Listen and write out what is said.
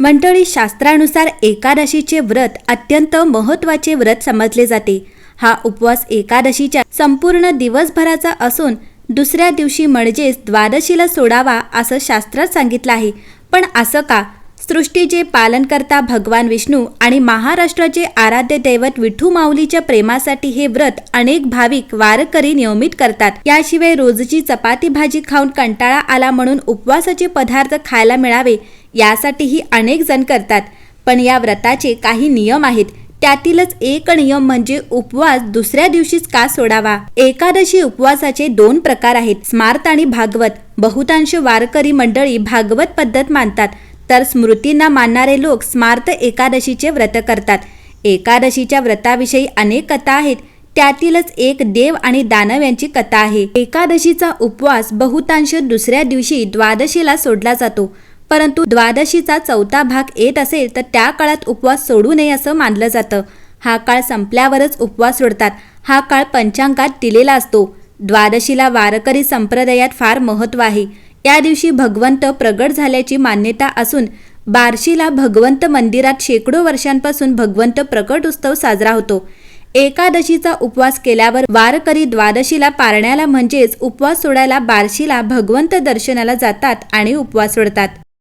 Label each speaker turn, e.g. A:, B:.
A: मंडळी शास्त्रानुसार एकादशीचे व्रत अत्यंत महत्त्वाचे व्रत समजले जाते. हा उपवास एकादशीच्या संपूर्ण दिवसभराचा असून दुसऱ्या दिवशी म्हणजेच द्वादशीला सोडावा असं शास्त्रात सांगितलं आहे. पण असं का? सृष्टीचे पालनकर्ता भगवान विष्णू आणि महाराष्ट्राचे आराध्य दैवत विठू माऊलीच्या प्रेमासाठी हे व्रत अनेक भाविक वारकरी नियमित करतात. याशिवाय रोजची चपाती भाजी खाऊन कंटाळा आला म्हणून उपवासाचे पदार्थ खायला मिळावे यासाठीही अनेक जण करतात. पण या व्रताचे काही नियम आहेत. त्यातीलच एक नियम म्हणजे उपवास दुसऱ्या दिवशीच का सोडावा? एकादशी उपवासाचे दोन प्रकार आहेत. स्मार्त आणि भागवत. बहुतांश वारकरी मंडळी भागवत पद्धत मानतात. तर स्मृतींना मानणारे लोक स्मार्त एकादशीचे व्रत करतात. एकादशीच्या व्रताविषयी अनेक कथा आहेत. त्यातीलच एक देव आणि दानव यांची कथा आहे. एकादशीचा उपवास बहुतांश दुसऱ्या दिवशी द्वादशीला सोडला जातो. परंतु द्वादशीचा चौथा भाग येत असेल तर त्या काळात उपवास सोडू नये असं मानलं जातं. हा काळ संपल्यावरच उपवास सोडतात. हा काळ पंचांगात दिलेला असतो. द्वादशीला वारकरी संप्रदायात फार महत्त्व आहे. त्या दिवशी भगवंत प्रगट झाल्याची मान्यता असून बार्शीला भगवंत मंदिरात शेकडो वर्षांपासून भगवंत प्रकट उत्सव साजरा होतो. एकादशीचा उपवास केल्यावर वारकरी द्वादशीला पारण्याला म्हणजेच उपवास सोडायला बार्शीला भगवंत दर्शनाला जातात आणि उपवास सोडतात.